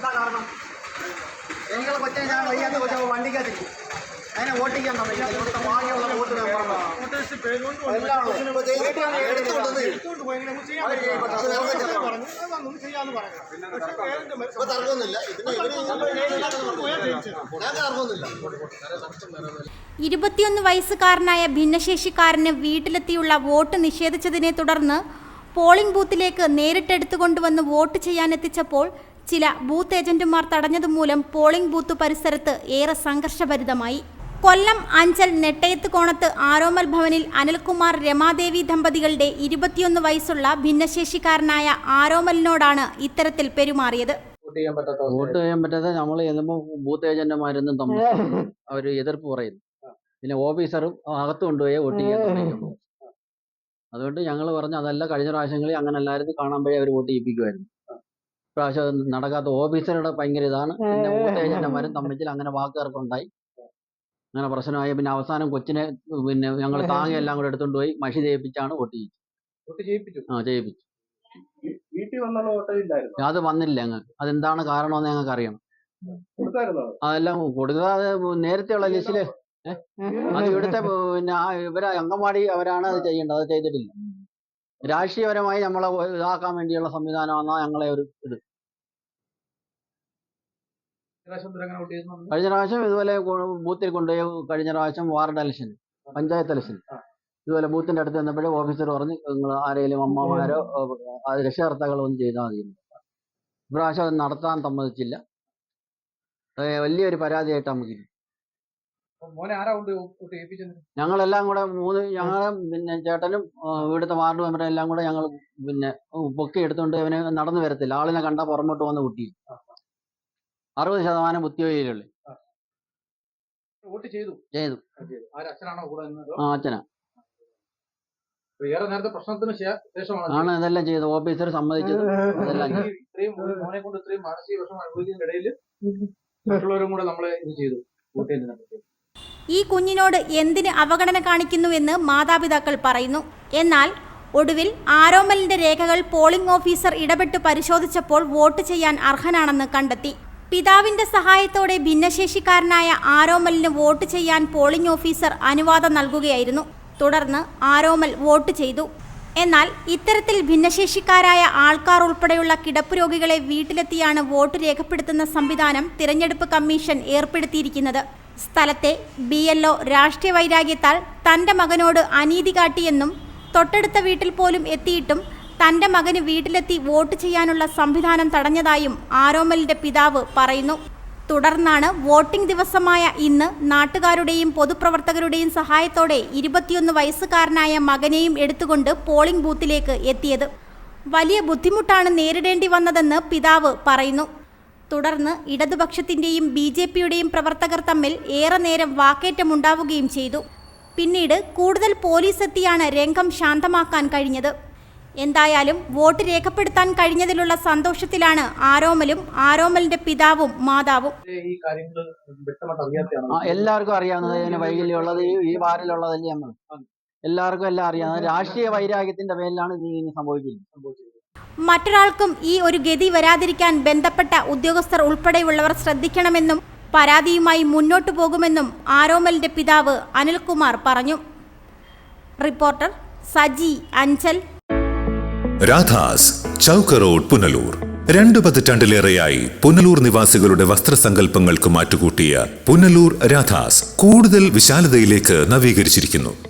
എന്താ കാരണം? എനിക്കുള്ള കൊച്ചെ ഞാൻ വയ്യാത്ത കൊച്ച വണ്ടിക്കകത്ത് അതിനെ ഓട്ടിക്കാൻ തന്നില്ല ഇവിടുത്തെ ഭാഗ്യമുള്ള വോട്ട് ഇരുപത്തിയൊന്ന് വയസ്സുകാരനായ ഭിന്നശേഷിക്കാരന് വീട്ടിലെത്തിയുള്ള വോട്ട് നിഷേധിച്ചതിനെ തുടർന്ന് പോളിംഗ് ബൂത്തിലേക്ക് നേരിട്ടെടുത്തുകൊണ്ടുവന്ന് വോട്ട് ചെയ്യാനെത്തിച്ചപ്പോൾ ചില ബൂത്ത് ഏജന്റുമാർ തടഞ്ഞതുമൂലം പോളിംഗ് ബൂത്ത് പരിസരത്ത് ഏറെ സംഘർഷഭരിതമായി. കൊല്ലം അഞ്ചൽ നെട്ടയത്ത് കോണത്ത് ആരോമൽ ഭവനിൽ അനിൽകുമാർ രമാദേവി ദമ്പതികളുടെ ഇരുപത്തിയൊന്ന് വയസ്സുള്ള ഭിന്നശേഷിക്കാരനായ ആരോമലിനോടാണ് ഇത്തരത്തിൽ പെരുമാറിയത്. വോട്ട് ചെയ്യാൻ പറ്റാത്ത പറ്റാതെ നമ്മൾ ചെല്ലുമ്പോൾ ബൂത്ത് ഏജന്റുമാരൊന്നും തമ്മിൽ അവർ എതിർപ്പ് പറയുന്നു പിന്നെ ഓഫീസറും അകത്ത് കൊണ്ടുപോയി വോട്ട് ചെയ്യാൻ അതുകൊണ്ട് ഞങ്ങൾ പറഞ്ഞു അതല്ല കഴിഞ്ഞ പ്രാവശ്യങ്ങളിൽ അങ്ങനെ എല്ലാവരും കാണാൻ പോയി അവർ വോട്ട് ചെയ്യിപ്പിക്കുമായിരുന്നു പ്രാവശ്യം അത് നടക്കാത്ത ഓഫീസറുടെ ഭയങ്കര ഇതാണ്. പിന്നെ ഏജന്റുമാരും തമ്മിൽ അങ്ങനെ വാക്കുകാർക്കുണ്ടായി അങ്ങനെ പ്രശ്നമായി. പിന്നെ അവസാനം കൊച്ചിനെ പിന്നെ ഞങ്ങൾ താങ്ങി എല്ലാം കൂടെ എടുത്തുകൊണ്ട് പോയി. മഷി ചെയ്യിപ്പിച്ചാണ് വോട്ട് ആ ചെയ്യിപ്പിച്ചു അത് വന്നില്ല ഞങ്ങൾക്ക് അതെന്താണ് കാരണമെന്ന് ഞങ്ങൾക്ക് അറിയണം അതെല്ലാം കൊടുക്കാതെ നേരത്തെയുള്ള ലിസ്റ്റിൽ? അത് ഇവിടുത്തെ പിന്നെ ആ ഇവരെ അംഗൻവാടി അവരാണ് അത് ചെയ്യേണ്ടത്. അത് ചെയ്തിട്ടില്ല. രാഷ്ട്രീയപരമായി നമ്മളെ ഇതാക്കാൻ വേണ്ടിയുള്ള സംവിധാനമാണ് ഞങ്ങളെ ഒരു ഇത്. കഴിഞ്ഞ പ്രാവശ്യം ഇതുപോലെ ബൂത്തിൽ കൊണ്ടുപോയി കഴിഞ്ഞ പ്രാവശ്യം വാർഡ് അലക്ഷൻ പഞ്ചായത്ത് അലക്ഷൻ. ഇതുപോലെ ബൂത്തിന്റെ അടുത്ത് ചെന്നപ്പോഴേ ഓഫീസർ പറഞ്ഞ് നിങ്ങൾ ആരെങ്കിലും അമ്മമാരോ രക്ഷകർത്താക്കളോ ഒന്നും ചെയ്താൽ മതി. ഇപ്രാവശ്യം അത് നടത്താൻ സമ്മതിച്ചില്ല. വലിയൊരു പരാതിയായിട്ട് നമുക്കില്ല മോനെ ആരാ കൊണ്ട് വോട്ട് ചെയ്യിപ്പിച്ചത് ഞങ്ങളെല്ലാം കൂടെ മൂന്ന് ഞങ്ങളും പിന്നെ ചേട്ടനും ഇവിടുത്തെ വാർഡ് മെമ്പറും എല്ലാം കൂടെ ഞങ്ങൾ പിന്നെ പൊക്കി എടുത്തുകൊണ്ട് അവന് നടന്നു വരത്തില്ല. ആളിനെ കണ്ട പുറമോട്ട് വന്ന് കുട്ടി. അറുപത് ശതമാനം ബുദ്ധിവയിലുള്ളു ചെയ്തു? ആ അച്ഛനാ. ഏറെ നേരത്തെ പ്രശ്നത്തിന് ശേ- ശേഷമാണ് ആണ് ഇതെല്ലാം ചെയ്തത്. ഓഫീസർ സമ്മതിച്ചത്. അതെല്ലാം ഇത്രയും മോനെ കൊണ്ട് ഇത്രയും മാനസിക വിഷമം അനുഭവിക്കുന്നതിനിടയിൽ മറ്റുള്ളവരും കൂടെ നമ്മളെ ഇത് ചെയ്തു. വോട്ട് ചെയ്യുന്നതിനെ പറ്റി ഈ കുഞ്ഞിനോട് എന്തിന് അവഗണന കാണിക്കുന്നുവെന്ന് മാതാപിതാക്കൾ പറയുന്നു. എന്നാൽ ഒടുവിൽ ആരോമലിന്റെ രേഖകൾ പോളിംഗ് ഓഫീസർ ഇടപെട്ട് പരിശോധിച്ചപ്പോൾ വോട്ട് ചെയ്യാൻ അർഹനാണെന്ന് കണ്ടെത്തി. പിതാവിന്റെ സഹായത്തോടെ ഭിന്നശേഷിക്കാരനായ ആരോമലിന് വോട്ട് ചെയ്യാൻ പോളിംഗ് ഓഫീസർ അനുവാദം നൽകുകയായിരുന്നു. തുടർന്ന് ആരോമൽ വോട്ട് ചെയ്തു. എന്നാൽ ഇത്തരത്തിൽ ഭിന്നശേഷിക്കാരായ ആൾക്കാർ ഉൾപ്പെടെയുള്ള കിടപ്പ് രോഗികളെ വീട്ടിലെത്തിയാണ് വോട്ട് രേഖപ്പെടുത്തുന്ന സംവിധാനം തിരഞ്ഞെടുപ്പ് കമ്മീഷൻ ഏർപ്പെടുത്തിയിരിക്കുന്നത്. സ്ഥലത്തെ ബി എൽ ഒ രാഷ്ട്രീയ വൈരാഗ്യത്താൽ തന്റെ മകനോട് അനീതി കാട്ടിയെന്നും തൊട്ടടുത്ത വീട്ടിൽ പോലും എത്തിയിട്ടും തന്റെ മകന് വീട്ടിലെത്തി വോട്ട് ചെയ്യാനുള്ള സംവിധാനം തടഞ്ഞതായും ആരോമലിന്റെ പിതാവ് പറയുന്നു. തുടർന്നാണ് വോട്ടിംഗ് ദിവസമായ ഇന്ന് നാട്ടുകാരുടെയും പൊതുപ്രവർത്തകരുടെയും സഹായത്തോടെ ഇരുപത്തിയൊന്ന് വയസ്സുകാരനായ മകനെയും എടുത്തുകൊണ്ട് പോളിംഗ് ബൂത്തിലേക്ക് എത്തിയത്. വലിയ ബുദ്ധിമുട്ടാണ് നേരിടേണ്ടി വന്നതെന്ന് പിതാവ് പറയുന്നു. തുടർന്ന് ഇടതുപക്ഷത്തിന്റെയും ബി ജെ പിയുടെയും പ്രവർത്തകർ തമ്മിൽ ഏറെ നേരം വാക്കേറ്റമുണ്ടാവുകയും ചെയ്തു. പിന്നീട് കൂടുതൽ പോലീസ് എത്തിയാണ് രംഗം ശാന്തമാക്കാൻ കഴിഞ്ഞത്. എന്തായാലും വോട്ട് രേഖപ്പെടുത്താൻ കഴിഞ്ഞതിലുള്ള സന്തോഷത്തിലാണ് ആരോമലും ആരോമലിന്റെ പിതാവും മാതാവും. എല്ലാവർക്കും അറിയാവുന്നത് ഇതിന് വൈകല്യമുള്ളത് ഈ വാരിലുള്ളതല്ലേ നമ്മൾ. എല്ലാവർക്കും എല്ലാം അറിയാവുന്നത്. രാഷ്ട്രീയ വൈരാഗ്യത്തിന്റെ പേരിലാണ് ഇത് സംഭവിക്കുന്നത് മറ്റൊരാൾക്കും ഈ ഒരു ഗതി വരാതിരിക്കാൻ ബന്ധപ്പെട്ട ഉദ്യോഗസ്ഥർ ഉൾപ്പെടെയുള്ളവർ ശ്രദ്ധിക്കണമെന്നും പരാതിയുമായി മുന്നോട്ടു പോകുമെന്നും ആരോമലിന്റെ പിതാവ് അനിൽകുമാർ പറഞ്ഞു. റിപ്പോർട്ടർ സജി അഞ്ചൽ. രാധാസ് ചൗക്ക് റോഡ് പുനലൂർ. രണ്ടു പതിറ്റാണ്ടിലേറെയായി പുനലൂർ നിവാസികളുടെ വസ്ത്രസങ്കല്പങ്ങൾക്ക് മാറ്റുകൂട്ടിയ പുനലൂർ രാധാസ് കൂടുതൽ വിശാലതയിലേക്ക് നവീകരിച്ചിരിക്കുന്നു.